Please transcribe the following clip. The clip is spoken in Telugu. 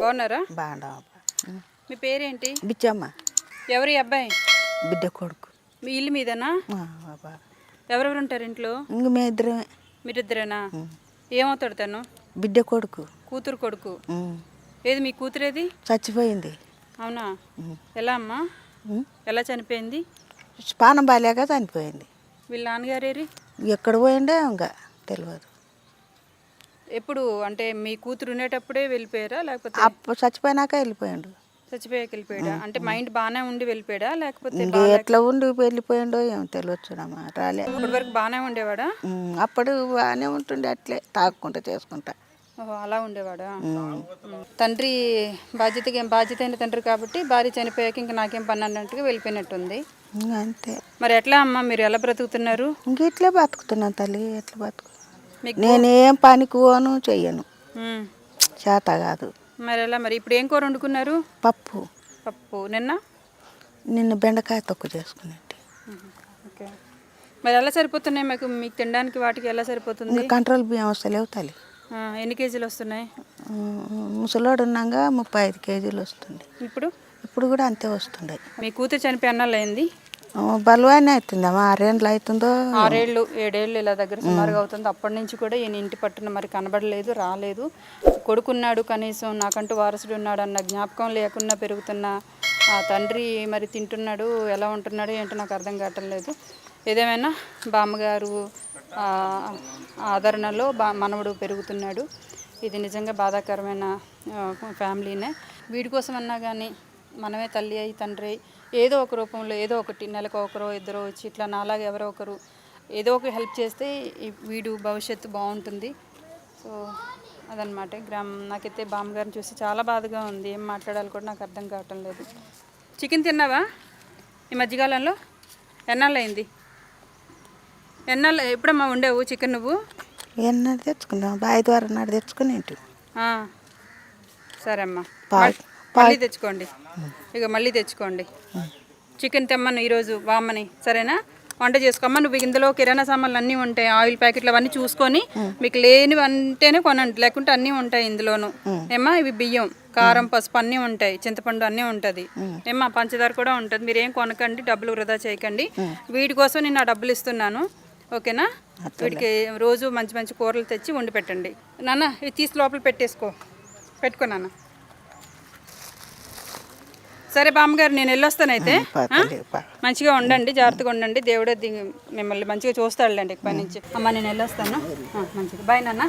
బాగున్నారా? బాగుండవు మీ పేరేంటి? బిచ్చమ్మ. ఎవరి అబ్బాయి? బిడ్డ కొడుకు. మీ ఇల్లు మీదనా. ఎవరెవరు ఉంటారు ఇంట్లో? ఇంక మీ ఇద్దరమే. మీరిద్దరేనా? ఏమవుతాడు తను? బిడ్డ కొడుకు. కూతురు కొడుకు. ఏది మీ కూతురేది? చచ్చిపోయింది. అవునా? ఎలా అమ్మా. ఎలా చనిపోయింది? పానం బాలేక చనిపోయింది. వీళ్ళ నాన్నగారేరి ఎక్కడ పోయిండే ఇంకా తెలియదు ఎప్పుడు అంటే మీ కూతురు ఉండేటప్పుడే వెళ్ళిపోయారా? లేకపోతే అప్పుడు చచ్చిపోయినాక వెళ్ళిపోయాడు. చచ్చిపోయాక వెళ్ళిపోయాడా? అంటే మైండ్ బాగానే ఉండి వెళ్ళిపోయాడా? లేకపోతే ఇంక ఎట్లా ఉండి వెళ్ళిపోయిండో ఏమో తెలియచ్చునమ్మా రాలే. ఇప్పటి వరకు బాగానే ఉండేవాడా? ఉమ్, అప్పుడు బాగానే ఉంటుండే అట్లే తాక్కుంటా చేసుకుంటా. ఓహో అలా ఉండేవాడా. తండ్రి బాధ్యతకి బాధ్యత అయిన తండ్రి కాబట్టి భార్య చనిపోయాక ఇంకా నాకేం పని అన్నట్టుగా వెళ్ళిపోయినట్టుంది. ఇంక అంతే. మరి ఎట్లా అమ్మా? మీరు ఎలా బ్రతుకుతున్నారు? ఇంక ఇట్లే బతుకుతున్నాను తల్లి ఎట్లా బతుకు? నేనేం పోను చెయ్యను. ఉమ్. చేత కాదు. మరి ఎలా మరి? ఇప్పుడు ఏం కూర వండుకున్నారు? పప్పు. పప్పు. నిన్న? నిన్ను బెండకాయ తొక్కు చేసుకునేది ఓకే. మరి ఎలా సరిపోతున్నాయి మీకు? మీకు తినడానికి వాటికి ఎలా సరిపోతుంది? కంట్రోల్ బియ్యం వస్తలేవు తల్లి. ఎన్ని కేజీలు వస్తున్నాయి? ముసలోడు ఉన్నాగా ముప్పై ఐదు కేజీలు వస్తుంది. ఇప్పుడు? ఇప్పుడు కూడా అంతే వస్తుండే. మీ కూతురు చనిపోయి అన్నాళ్ళు అయింది బలువైన అవుతుందమ్మా ఆరేళ్ళు అవుతుందో? ఆరేళ్ళు ఏడేళ్ళు ఇలా దగ్గర సుమారుగా అవుతుంది. అప్పటి నుంచి కూడా ఈయన ఇంటి పట్టున మరి కనబడలేదు రాలేదు. కొడుకున్నాడు కనీసం నాకంటూ వారసుడు ఉన్నాడు అన్న జ్ఞాపకం లేకుండా పెరుగుతున్న ఆ తండ్రి మరి తింటున్నాడు ఎలా ఉంటున్నాడు ఏంటో నాకు అర్థం కావటం లేదు. ఏదేమైనా బామ్మగారు ఆదరణలో బా మనవడు పెరుగుతున్నాడు. ఇది నిజంగా బాధాకరమైన ఫ్యామిలీనే. వీడి కోసం అన్నా కానీ మనమే తల్లి అయి తండ్రి అయి ఏదో ఒక రూపంలో ఏదో ఒకటి నెలకు ఒకరో ఇద్దరు వచ్చి ఇట్లా నాలాగా ఎవరో ఒకరు ఏదో ఒక హెల్ప్ చేస్తే ఈ వీడు భవిష్యత్తు బాగుంటుంది. సో అదనమాట గ్రామం నాకైతే బామ్మగారిని చూసి చాలా బాధగా ఉంది. ఏం మాట్లాడాలి కూడా నాకు అర్థం కావటం లేదు. చికెన్ తిన్నావా ఈ మధ్యకాలంలో? ఎన్నాళ్ళు అయింది ఎన్నాళ్ళు ఎప్పుడమ్మా ఉండేవు చికెన్ నువ్వు? ఎన్నడు తెచ్చుకుందాం బావి ద్వారా నాడు తెచ్చుకునేటి ఆ, సరే అమ్మా మళ్ళీ తెచ్చుకోండి. ఇక మళ్ళీ తెచ్చుకోండి. చికెన్ తెమ్మను ఈరోజు బామ్మని సరేనా? వంట చేసుకోమ్మ నువ్వు ఇందులో కిరాణా సామాన్లు అన్నీ ఉంటాయి. ఆయిల్ ప్యాకెట్లు అవన్నీ చూసుకొని మీకు లేనివి అంటేనే కొనండి. లేకుంటే అన్నీ ఉంటాయి ఇందులోను. ఏమ్మా? ఇవి బియ్యం కారం పసుపు అన్నీ ఉంటాయి. చింతపండు అన్నీ ఉంటుంది. ఏమ్మా? పంచదార కూడా ఉంటుంది. మీరు ఏం కొనకండి. డబ్బులు వృధా చేయకండి. వీటి కోసం నేను ఆ డబ్బులు ఇస్తున్నాను. ఓకేనా? వీడికి రోజు మంచి మంచి కూరలు తెచ్చి వండి పెట్టండి. నాన్న ఇది తీసి లోపల పెట్టేసుకో. పెట్టుకో నాన్న. సరే బామ్మగారు నేను వెళ్ళొస్తానైతే. మంచిగా ఉండండి జాగ్రత్తగా ఉండండి. దేవుడే మిమ్మల్ని మంచిగా చూస్తాడులేండి ఇక్కడి నుంచి. అమ్మ నేను వెళ్ళొస్తాను. ఆ, మంచిది బాయ్ నాన్న.